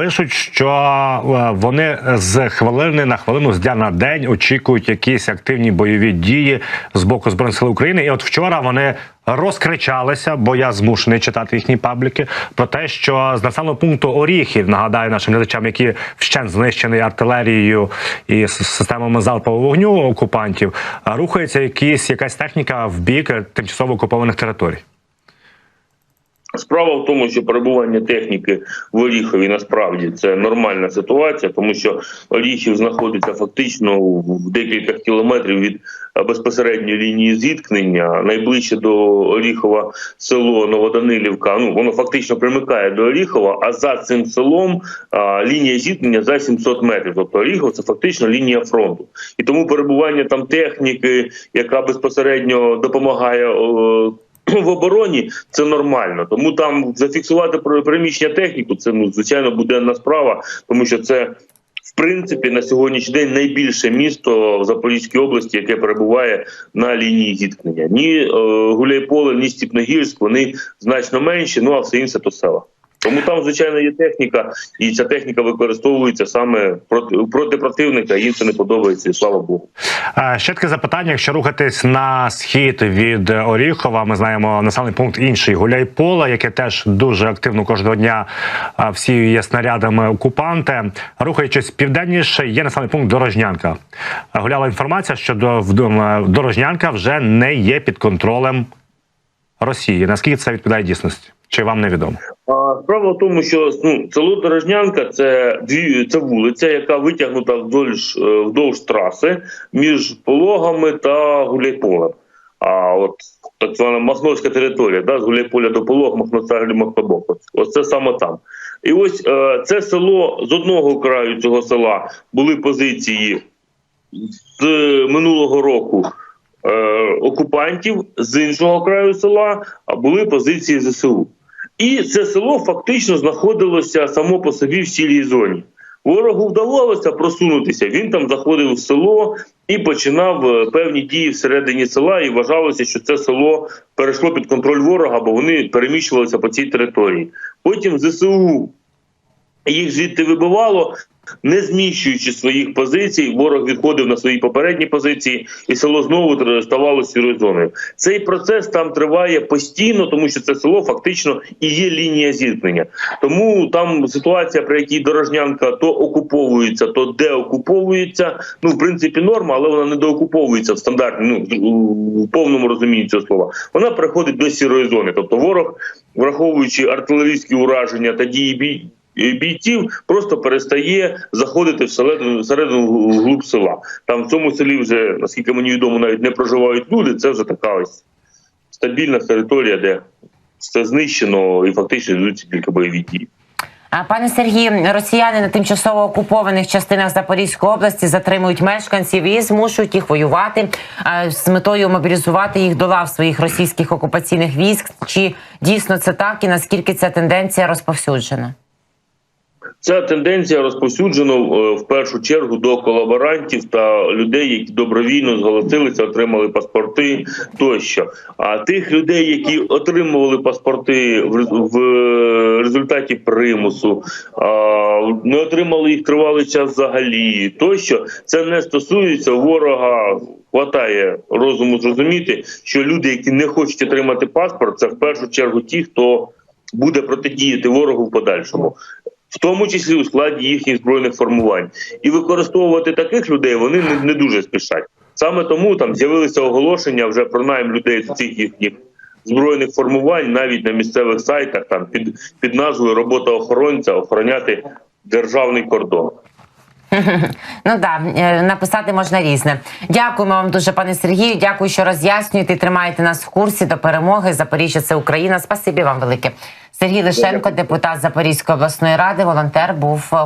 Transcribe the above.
пишуть, що е, вони з хвилини на хвилину, з дня на день очікують якісь активні бойові дії з боку збройних сил України. І от вчора вони розкричалися, бо я змушений читати їхні пабліки, про те, що з населеного пункту Оріхів нагадаю нашим глядачам, які вщент знищені артилерією і системами залпового вогню окупантів, рухається якісь якась техніка в бік тимчасово окупованих територій. Справа в тому, що перебування техніки в Оріхові насправді це нормальна ситуація, тому що Оріхів знаходиться фактично в декілька кілометрів від е, безпосередньої лінії зіткнення. Найближче до Оріхова село Новоданилівка. Ну воно фактично примикає до Оріхова, а за цим селом а, лінія зіткнення за 700 метрів. Тобто Оріхов це фактично лінія фронту, і тому перебування там техніки, яка безпосередньо допомагає. о, в обороні це нормально, тому там зафіксувати приміщення техніку. Це ну звичайно буденна справа, тому що це в принципі на сьогоднішній день найбільше місто в Запорізькій області, яке перебуває на лінії зіткнення. Ні е, Гуляйполе, ні Стіпногірськ, вони значно менші. Ну а все інше то села. Тому там, звичайно, є техніка, і ця техніка використовується саме проти, проти противника. Їм це не подобається, і слава Богу. Ще таке запитання: якщо рухатись на схід від Оріхова, ми знаємо населений пункт інший Гуляйпола, яке теж дуже активно кожного дня всі є снарядами окупанти. Рухаючись південніше, є населений пункт Дорожнянка. Гуляла інформація, що Дорожнянка вже не є під контролем Росії. Наскільки це відповідає дійсності? Чи вам невідомо? Справа в тому, що ну, село Дорожнянка це дві це вулиця, яка витягнута вдовж, е, вдовж траси між пологами та Гуляйполем. А от так звана Махновська територія, да, з Гуляйполя до полог, Махновцаглі, Махнобок. Ось, це саме там. І ось е, це село з одного краю цього села були позиції з минулого року окупантів, з іншого краю села а були позиції ЗСУ. І це село фактично знаходилося само по собі в сірій зоні. Ворогу вдавалося просунутися. Він там заходив в село і починав е, певні дії всередині села. І вважалося, що це село перейшло під контроль ворога, бо вони переміщувалися по цій території. Потім ЗСУ їх звідти вибивало, не зміщуючи своїх позицій, ворог відходив на свої попередні позиції, і село знову ставало сірою зоною. Цей процес там триває постійно, тому що це село фактично і є лінія зіткнення. Тому там ситуація, при якій дорожнянка то окуповується, то деокуповується. Ну, в принципі, норма, але вона не доокуповується в стандартній, ну у повному розумінні цього слова. Вона переходить до сірої зони. Тобто, ворог, враховуючи артилерійські ураження та дії бій. Бійців просто перестає заходити всередину всередину глуб села. Там в цьому селі вже, наскільки мені відомо, навіть не проживають люди. Це вже така ось стабільна територія, де все знищено і фактично йдуть тільки бойові дії. А пане Сергію, росіяни на тимчасово окупованих частинах Запорізької області затримують мешканців і змушують їх воювати з метою мобілізувати їх до лав своїх російських окупаційних військ. Чи дійсно це так, і наскільки ця тенденція розповсюджена? Ця тенденція розповсюджена е, в першу чергу до колаборантів та людей, які добровільно зголосилися, отримали паспорти тощо. А тих людей, які отримували паспорти в результаті примусу, не отримали їх тривалий час взагалі, тощо це не стосується ворога. Хватає розуму зрозуміти, що люди, які не хочуть отримати паспорт, це в першу чергу ті, хто буде протидіяти ворогу в подальшому в тому числі у складі їхніх збройних формувань, і використовувати таких людей вони не, не дуже спішать. Саме тому там з'явилися оголошення вже про найм людей з цих їхніх збройних формувань, навіть на місцевих сайтах, там під під назвою Робота охоронця охороняти державний кордон. Ну да, е, написати можна різне. Дякуємо вам дуже, пане Сергію. Дякую, що роз'яснюєте тримаєте нас в курсі до перемоги. Запоріжжя це Україна. Спасибі вам велике. Сергій Лишенко, депутат Запорізької обласної ради, волонтер, був. е,